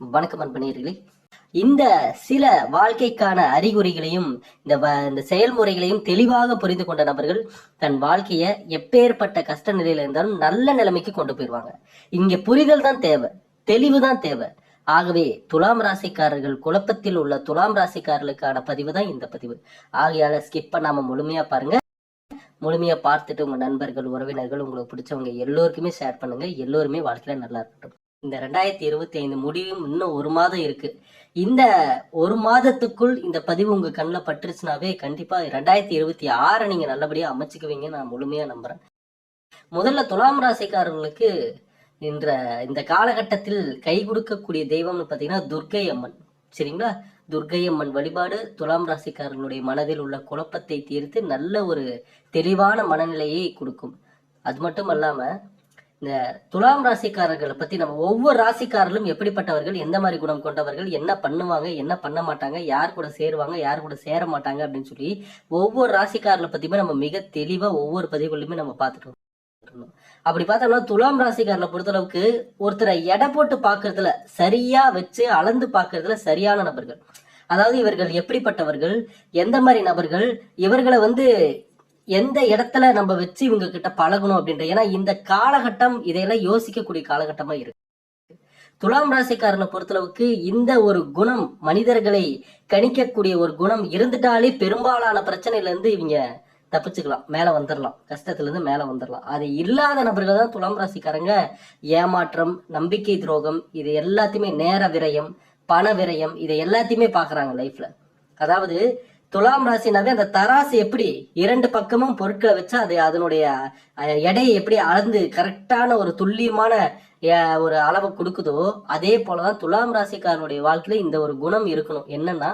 வணக்கம் அன்பனீர்களே இந்த சில வாழ்க்கைக்கான அறிகுறிகளையும் இந்த வ- இந்த செயல்முறைகளையும் தெளிவாக புரிந்து கொண்ட நபர்கள் தன் வாழ்க்கைய எப்பேற்பட்ட கஷ்ட நிலையில இருந்தாலும் நல்ல நிலைமைக்கு கொண்டு போயிருவாங்க. இங்க புரிதல் தான் தேவை தெளிவு தான் தேவை. ஆகவே துலாம் ராசிக்காரர்கள் குழப்பத்தில் உள்ள துலாம் ராசிக்காரர்களுக்கான பதிவு தான் இந்த பதிவு. ஆகையால ஸ்கிப் பண்ணாம முழுமையா பாருங்க. முழுமையா பார்த்துட்டு உங்க நண்பர்கள் உறவினர்கள் உங்களுக்கு பிடிச்சவங்க எல்லோருக்குமே ஷேர் பண்ணுங்க. எல்லோருமே வாழ்க்கையில நல்லா இருக்கட்டும். இந்த ரெண்டாயிரத்தி இருபத்தி ஐந்து முடிவும் இன்னும் ஒரு மாதம் இருக்கு. இந்த ஒரு மாதத்துக்குள் இந்த பதிவு உங்க கண்ணில் பட்டுருச்சுனாவே கண்டிப்பா ரெண்டாயிரத்தி இருபத்தி ஆறை நீங்க நல்லபடியா அமைச்சுக்குவீங்க நான் முழுமையா நம்புறேன். முதல்ல துலாம் ராசிக்காரர்களுக்கு என்ற இந்த காலகட்டத்தில் கை கொடுக்கக்கூடிய தெய்வம்னு பார்த்தீங்கன்னா துர்க்கை அம்மன் சரிங்களா? துர்க்கை அம்மன் வழிபாடு துலாம் ராசிக்காரர்களுடைய மனதில் உள்ள குழப்பத்தை தீர்த்து நல்ல ஒரு தெளிவான மனநிலையை கொடுக்கும். அது மட்டும் அல்லாம இந்த துலாம் ராசிக்காரர்களை பத்தி நம்ம ஒவ்வொரு ராசிக்காரர்களும் எப்படிப்பட்டவர்கள் எந்த மாதிரி குணம் கொண்டவர்கள் என்ன பண்ணுவாங்க என்ன பண்ண மாட்டாங்க யார் கூட சேருவாங்க யார் கூட சேர மாட்டாங்க அப்படின்னு சொல்லி ஒவ்வொரு ராசிக்காரர்களை பத்தியுமே நம்ம மிக தெளிவா ஒவ்வொரு பதிவுகளிலுமே நம்ம பார்த்துட்டு அப்படி பார்த்தோம்னா துலாம் ராசிக்காரர்களை பொறுத்தளவுக்கு ஒருத்தரை எடை போட்டு பாக்குறதுல சரியா வச்சு அளந்து பாக்குறதுல சரியான நபர்கள். அதாவது இவர்கள் எப்படிப்பட்டவர்கள் எந்த மாதிரி நபர்கள் இவர்களை வந்து எந்த இடத்துல நம்ம வச்சு இவங்க கிட்ட பழகணும் அப்படின்ற ஏன்னா இந்த காலகட்டம் இதையெல்லாம் யோசிக்கக்கூடிய காலகட்டமா இருக்கு. துலாம் ராசிக்காரனை பொறுத்தளவுக்கு இந்த ஒரு குணம் மனிதர்களை கணிக்கக்கூடிய ஒரு குணம் இருந்துட்டாலே பெரும்பாலான பிரச்சனையில இருந்து இவங்க தப்பிச்சுக்கலாம் மேல வந்துடலாம் கஷ்டத்துல இருந்து மேல வந்துடலாம் அது இல்லாத நபர்கள் தான் துலாம் ராசிக்காரங்க. ஏமாற்றம் நம்பிக்கை துரோகம் இது எல்லாத்தையுமே நேர விரயம் பண விரயம் இதை எல்லாத்தையுமே பாக்குறாங்க லைஃப்ல அதாவது துலாம் ராசினாவே அந்த தராசு எப்படி இரண்டு பக்கமும் பொருட்களை வச்சு அது அதனுடைய எடையை எப்படி அளந்து கரெக்டான ஒரு துல்லியமான ஒரு அளவை கொடுக்குதோ அதே போலதான் துலாம் ராசிக்காரனுடைய வாழ்க்கையில இந்த ஒரு குணம் இருக்கணும். என்னன்னா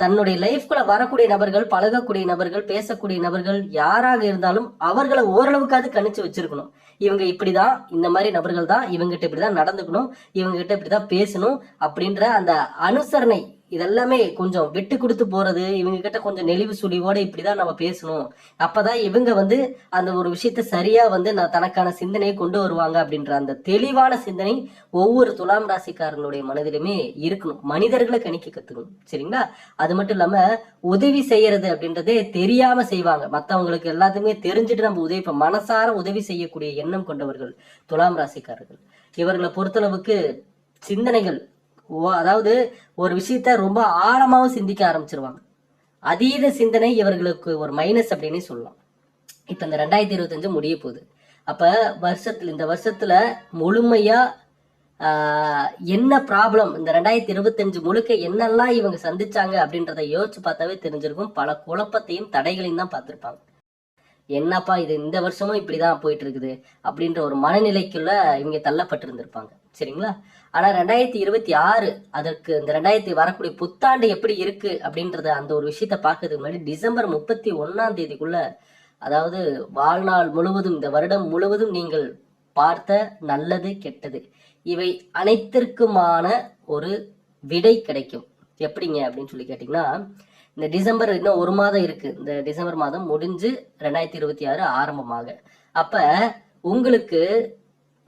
தன்னுடைய லைஃப்குள்ள வரக்கூடிய நபர்கள் பழகக்கூடிய நபர்கள் பேசக்கூடிய நபர்கள் யாராக இருந்தாலும் அவர்களை ஓரளவுக்காவது கணிச்சு வச்சிருக்கணும். இவங்க இப்படிதான் இந்த மாதிரி நபர்கள் தான் இவங்ககிட்ட இப்படிதான் நடந்துக்கணும் இவங்ககிட்ட இப்படிதான் பேசணும் அப்படின்ற அந்த அனுசரணை இதெல்லாமே கொஞ்சம் விட்டு கொடுத்து போறது இவங்க கிட்ட கொஞ்சம் நெளிவு சுழிவோட இப்படிதான் நம்ம பேசணும். அப்பதான் இவங்க வந்து அந்த ஒரு விஷயத்த சரியா வந்து நான் தனக்கான சிந்தனையை கொண்டு வருவாங்க அப்படின்ற அந்த தெளிவான சிந்தனை ஒவ்வொரு துலாம் ராசிக்காரர்களுடைய மனதிலுமே இருக்கணும். மனிதர்களை கணிக்க கத்துக்கணும். சரிங்களா? அது மட்டும் இல்லாம உதவி செய்யறது அப்படின்றதே தெரியாம செய்வாங்க. மத்தவங்களுக்கு எல்லாத்துக்குமே தெரிஞ்சுட்டு நம்ம உதவி மனசார உதவி செய்யக்கூடிய எண்ணம் கொண்டவர்கள் துலாம் ராசிக்காரர்கள். இவர்களை பொறுத்தளவுக்கு சிந்தனைகள் ஓ- அதாவது ஒரு விஷயத்த ரொம்ப ஆழமாகவும் சிந்திக்க ஆரம்பிச்சிருவாங்க. அதீத சிந்தனை இவர்களுக்கு ஒரு மைனஸ் அப்படின்னே சொல்லலாம். இப்போ இந்த ரெண்டாயிரத்தி இருபத்தஞ்சு முடிய போகுது. அப்போ வருஷத்தில் இந்த வருஷத்தில் முழுமையாக என்ன ப்ராப்ளம் இந்த ரெண்டாயிரத்தி இருபத்தஞ்சு முழுக்க என்னெல்லாம் இவங்க சந்திச்சாங்க அப்படின்றத யோசிச்சு பார்த்தாவே தெரிஞ்சிருக்கும். பல குழப்பத்தையும் தடைகளையும் தான் பார்த்துருப்பாங்க. என்னப்பா இது இந்த வருஷமும் இப்படிதான் போயிட்டு இருக்குது அப்படின்ற ஒரு மனநிலைக்குள்ள இவங்க தள்ளப்பட்டிருந்திருப்பாங்க. சரிங்களா? ஆனா ரெண்டாயிரத்தி இருபத்தி ஆறு அதற்கு இந்த ரெண்டாயிரத்தி வரக்கூடிய புத்தாண்டு எப்படி இருக்கு அப்படின்றத அந்த ஒரு விஷயத்த பார்க்கறதுக்கு முன்னாடி டிசம்பர் முப்பத்தி ஒன்னாம் தேதிக்குள்ள அதாவது வாழ்நாள் முழுவதும் இந்த வருடம் முழுவதும் நீங்கள் பார்த்த நல்லது கெட்டது இவை அனைத்திற்குமான ஒரு விடை கிடைக்கும். எப்படிங்க அப்படின்னு சொல்லி கேட்டிங்கன்னா இந்த டிசம்பர் இன்னும் ஒரு மாதம் இருக்கு. இந்த டிசம்பர் மாதம் முடிஞ்சு ரெண்டாயிரத்தி இருபத்தி ஆறு ஆரம்பமாக. அப்ப உங்களுக்கு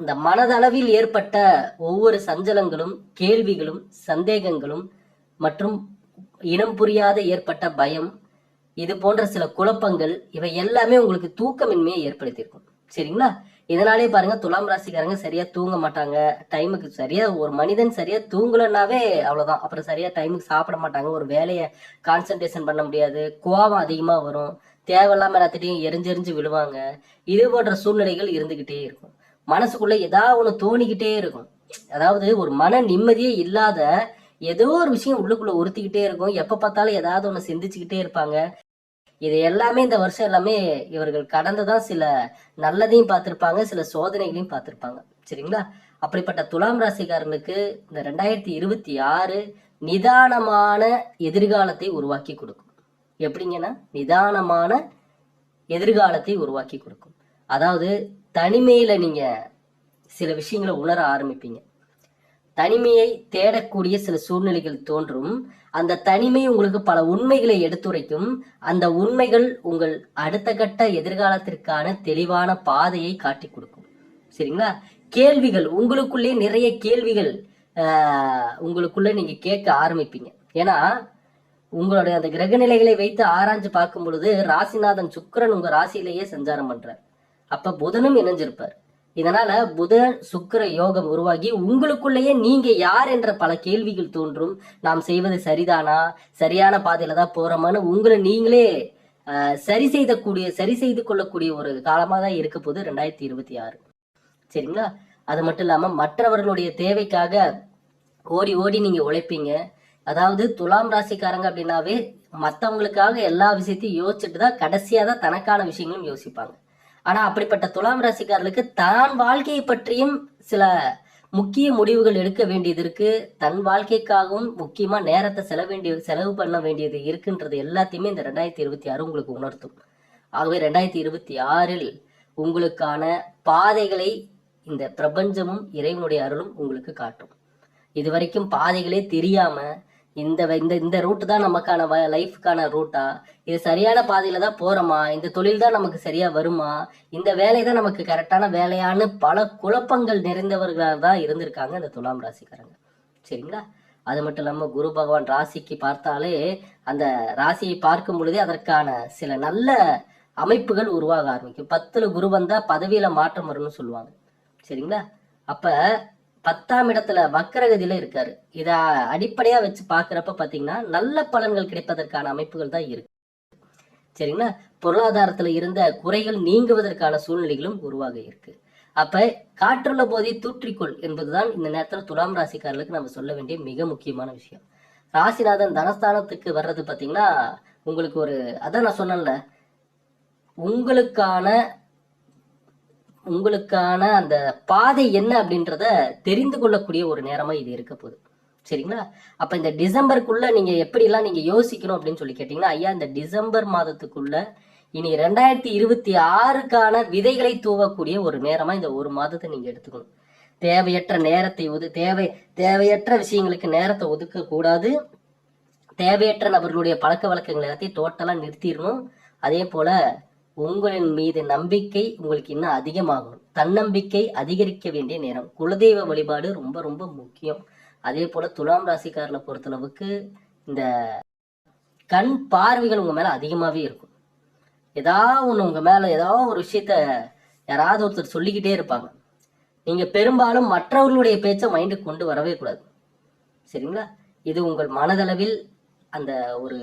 இந்த மனதளவில் ஏற்பட்ட ஒவ்வொரு சஞ்சலங்களும் கேள்விகளும் சந்தேகங்களும் மற்றும் இனம் புரியாத ஏற்பட்ட பயம் இது போன்ற சில குழப்பங்கள் இவை எல்லாமே உங்களுக்கு தூக்கமின்மையை ஏற்படுத்தியிருக்கும். சரிங்களா? இதனாலே பாருங்க துலாம் ராசிக்காரங்க சரியா தூங்க மாட்டாங்க. டைமுக்கு சரியா ஒரு மனிதன் சரியா தூங்கலன்னாவே அவ்வளவுதான். அப்புறம் சரியா டைமுக்கு சாப்பிட மாட்டாங்க. ஒரு வேலையை கான்சென்ட்ரேஷன் பண்ண முடியாது. கோபம் அதிகமா வரும். தேவையில்லாம எல்லாத்திட்டையும் எரிஞ்செறிஞ்சு விழுவாங்க. இது போன்ற சூழ்நிலைகள் இருந்துகிட்டே இருக்கும். மனசுக்குள்ள ஏதாவது ஒண்ணு தோணிக்கிட்டே இருக்கும். அதாவது ஒரு மன நிம்மதியே இல்லாத ஏதோ ஒரு விஷயம் உள்ளுக்குள்ள உறுத்திக்கிட்டே இருக்கும். எப்ப பார்த்தாலும் ஏதாவது ஒண்ணு சிந்திச்சுக்கிட்டே இருப்பாங்க. இது எல்லாமே இந்த வருஷம் எல்லாமே இவர்கள் கடந்துதான் சில நல்லதையும் பார்த்துருப்பாங்க சில சோதனைகளையும் பார்த்துருப்பாங்க. சரிங்களா? அப்படிப்பட்ட துலாம் ராசிக்காரர்களுக்கு இந்த ரெண்டாயிரத்தி இருபத்தி ஆறு நிதானமான எதிர்காலத்தை உருவாக்கி கொடுக்கும். எப்படிங்கன்னா நிதானமான எதிர்காலத்தை உருவாக்கி கொடுக்கும். அதாவது தனிமையில நீங்க சில விஷயங்களை உணர ஆரம்பிப்பீங்க. தனிமையை தேடக்கூடிய சில சூழ்நிலைகள் தோன்றும். அந்த தனிமை உங்களுக்கு பல உண்மைகளை எடுத்துரைக்கும். அந்த உண்மைகள் உங்கள் அடுத்த கட்ட எதிர்காலத்திற்கான தெளிவான பாதையை காட்டி கொடுக்கும். சரிங்களா? கேள்விகள் உங்களுக்குள்ளே நிறைய கேள்விகள் உங்களுக்குள்ளே உங்களுக்குள்ள நீங்க கேட்க ஆரம்பிப்பீங்க. ஏன்னா உங்களுடைய அந்த கிரக நிலைகளை வைத்து ஆராய்ஞ்சு பார்க்கும் பொழுது ராசிநாதன் சுக்கிரன் உங்க ராசியிலேயே சஞ்சாரம் பண்றார். அப்ப புதனும் இணைஞ்சிருப்பார். இதனால புதன் சுக்கர யோகம் உருவாகி உங்களுக்குள்ளேயே நீங்க யார் என்ற பல கேள்விகள் தோன்றும். நாம் செய்வது சரிதானா? சரியான பாதையில தான் போறோமான்னு உங்களை நீங்களே சரி செய்தக்கூடிய சரி செய்து கொள்ளக்கூடிய ஒரு காலமா தான் இருக்க போகுது ரெண்டாயிரத்தி இருபத்தி ஆறு. சரிங்களா? அது மட்டும் இல்லாம மற்றவர்களுடைய தேவைக்காக ஓடி ஓடி நீங்க உழைப்பீங்க. அதாவது துலாம் ராசிக்காரங்க அப்படின்னாவே மற்றவங்களுக்காக எல்லா விஷயத்தையும் யோசிச்சுட்டு தான் கடைசியாக தான் தனக்கான விஷயங்களும் யோசிப்பாங்க. ஆனா அப்படிப்பட்ட துலாம் ராசிக்காரர்களுக்கு தான் வாழ்க்கையை பற்றியும் சில முக்கிய முடிவுகள் எடுக்க வேண்டியது இருக்கு. தன் வாழ்க்கைக்காகவும் முக்கியமா நேரத்தை செலவு வேண்டிய செலவு பண்ண வேண்டியது இருக்குன்றது எல்லாத்தையுமே இந்த ரெண்டாயிரத்தி இருபத்தி ஆறு உங்களுக்கு உணர்த்தும். ஆகவே ரெண்டாயிரத்தி இருபத்தி ஆறில் உங்களுக்கான பாதைகளை இந்த பிரபஞ்சமும் இறைவனுடைய அருளும் உங்களுக்கு காட்டும். இது வரைக்கும் பாதைகளே தெரியாம இந்த வ- இந்த இந்த ரூட் தான் நமக்கான லைஃப்க்கான ரூட்டா இது சரியான பாதையில தான் போறோமா? இந்த தொழில் தான் நமக்கு சரியா வருமா? இந்த வேலை தான் நமக்கு கரெக்டான வேலையான்னு பல குழப்பங்கள் நிறைந்தவர்களாக தான் இருந்திருக்காங்க இந்த துலாம் ராசிக்காரங்க. சரிங்களா? அது மட்டும் இல்லாமல் குரு பகவான் ராசிக்கு பார்த்தாலே அந்த ராசியை பார்க்கும் பொழுதே அதற்கான சில நல்ல அமைப்புகள் உருவாக ஆரம்பிக்கும். பத்துல குரு வந்தா பதவியில மாற்றம் வரும்னு சொல்லுவாங்க. சரிங்களா? அப்ப பத்தாம் இடத்துல வக்கரகதியில இருக்காரு. இத அடிப்படையா வச்சு பாக்குறப்ப பாத்தீங்கன்னா நல்ல பலன்கள் கிடைப்பதற்கான அமைப்புகள் தான் இருக்கு. சரிங்களா? பொருளாதாரத்துல இருந்த குறைகள் நீங்குவதற்கான சூழ்நிலைகளும் உருவாக இருக்கு. அப்ப காற்றுள்ள போதே தூற்றிக்கொள் என்பதுதான் இந்த நேரத்துல துலாம் ராசிக்காரர்களுக்கு நம்ம சொல்ல வேண்டிய மிக முக்கியமான விஷயம். ராசிநாதன் தனஸ்தானத்துக்கு வர்றது பாத்தீங்கன்னா உங்களுக்கு ஒரு அதான் நான் சொன்னேன்ல உங்களுக்கான உங்களுக்கான அந்த பாதை என்ன அப்படின்றத தெரிந்து கொள்ளக்கூடிய ஒரு நேரமா இது இருக்க போகுது. சரிங்களா? அப்ப இந்த டிசம்பருக்குள்ள நீங்க எப்படிலாம் நீங்க யோசிக்கணும் அப்படின்னு சொல்லி கேட்டீங்கன்னா ஐயா இந்த டிசம்பர் மாதத்துக்குள்ள இனி ரெண்டாயிரத்தி இருபத்தி ஆறுக்கான விதைகளை தூவக்கூடிய ஒரு நேரமா இந்த ஒரு மாதத்தை நீங்க எடுத்துக்கணும். தேவையற்ற நேரத்தை ஒது தேவை தேவையற்ற விஷயங்களுக்கு நேரத்தை ஒதுக்க கூடாது தேவையற்ற நபர்களுடைய பழக்க வழக்கங்கள் எல்லாத்தையும் டோட்டலா நிறுத்திடணும். அதே போல உங்களின் மீது நம்பிக்கை உங்களுக்கு இன்னும் அதிகமாகும். தன்னம்பிக்கை அதிகரிக்க வேண்டிய நேரம். குலதெய்வ வழிபாடு ரொம்ப ரொம்ப முக்கியம். அதே போல துலாம் ராசிக்காரில் பொறுத்தளவுக்கு இந்த கண் பார்வைகள் உங்க மேல அதிகமாவே இருக்கும். ஏதாவது ஒன்று உங்க மேல ஏதாவது ஒரு விஷயத்த யாராவது ஒருத்தர் சொல்லிக்கிட்டே இருப்பாங்க. நீங்க பெரும்பாலும் மற்றவர்களுடைய பேச்சை மைண்டுக்கு கொண்டு வரவே கூடாது. சரிங்களா? இது உங்கள் மனதளவில் அந்த ஒரு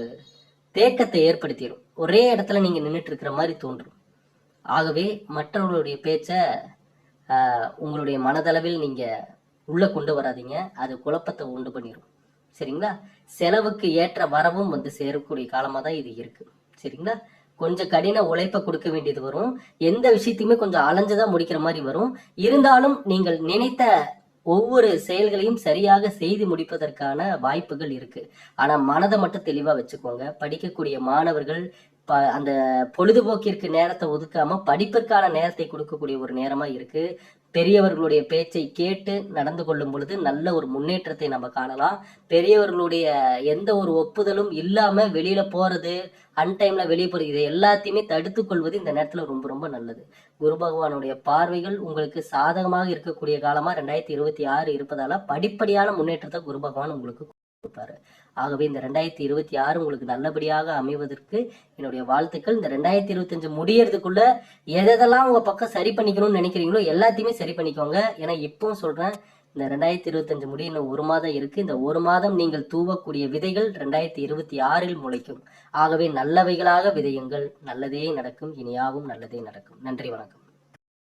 தேக்கத்தை ஏற்படுத்திடும் ஒரே இடத்துல நீங்கள் நின்றுட்டு இருக்கிற மாதிரி தோன்றும். ஆகவே மற்றவர்களுடைய பேச்சை உங்களுடைய மனதளவில் நீங்கள் உள்ளே கொண்டு வராதீங்க. அது குழப்பத்தை உண்டு பண்ணிடும் சரிங்களா? செலவுக்கு ஏற்ற வரவும் வந்து சேரக்கூடிய காலமாக தான் இது இருக்குது சரிங்களா? கொஞ்சம் கடின உழைப்பை கொடுக்க வேண்டியது வரும். எந்த விஷயத்தையுமே கொஞ்சம் அலைஞ்சுதான் முடிக்கிற மாதிரி வரும். இருந்தாலும் நீங்கள் நினைத்த ஒவ்வொரு செயல்களையும் சரியாக செய்து முடிப்பதற்கான வாய்ப்புகள் இருக்கு. ஆனா மனதை மட்டும் தெளிவா வச்சுக்கோங்க. படிக்கக்கூடிய மாணவர்கள் ப அந்த பொழுதுபோக்கிற்கு நேரத்தை ஒதுக்காம படிப்பிற்கான நேரத்தை கொடுக்கக்கூடிய ஒரு நேரமா இருக்கு. பெரியவர்களுடைய பேச்சை கேட்டு நடந்து கொள்ளும் பொழுது நல்ல ஒரு முன்னேற்றத்தை நம்ம காணலாம். பெரியவர்களுடைய எந்த ஒரு ஒப்புதலும் இல்லாம வெளியில போறது அன்டைம்ல வெளியே போறது இதை எல்லாத்தையுமே தடுத்து கொள்வது இந்த நேரத்துல ரொம்ப ரொம்ப நல்லது. குரு பகவானுடைய பார்வைகள் உங்களுக்கு சாதகமாக இருக்கக்கூடிய காலமா ரெண்டாயிரத்தி இருபத்தி ஆறு இருப்பதால படிப்படியான முன்னேற்றத்தை குரு பகவான் உங்களுக்கு கொடுப்பாரு. ஆகவே இந்த ரெண்டாயிரத்தி இருபத்தி ஆறு உங்களுக்கு நல்லபடியாக அமைவதற்கு என்னுடைய வாழ்த்துக்கள். இந்த ரெண்டாயிரத்தி இருபத்தஞ்சு முடியறதுக்குள்ள எதெல்லாம் உங்க பக்கம் சரி பண்ணிக்கணும்னு நினைக்கிறீங்களோ எல்லாத்தையுமே சரி பண்ணிக்கோங்க. ஏன்னா இப்பவும் சொல்றேன் இந்த ரெண்டாயிரத்தி இருபத்தஞ்சு முடிய இன்னும் ஒரு மாதம் இருக்கு. இந்த ஒரு மாதம் நீங்கள் தூவக்கூடிய விதைகள் ரெண்டாயிரத்தி இருபத்தி ஆறில் முளைக்கும். ஆகவே நல்லவைகளாக விதையுங்கள். நல்லதே நடக்கும் இனியாவும் நல்லதே நடக்கும். நன்றி வணக்கம்.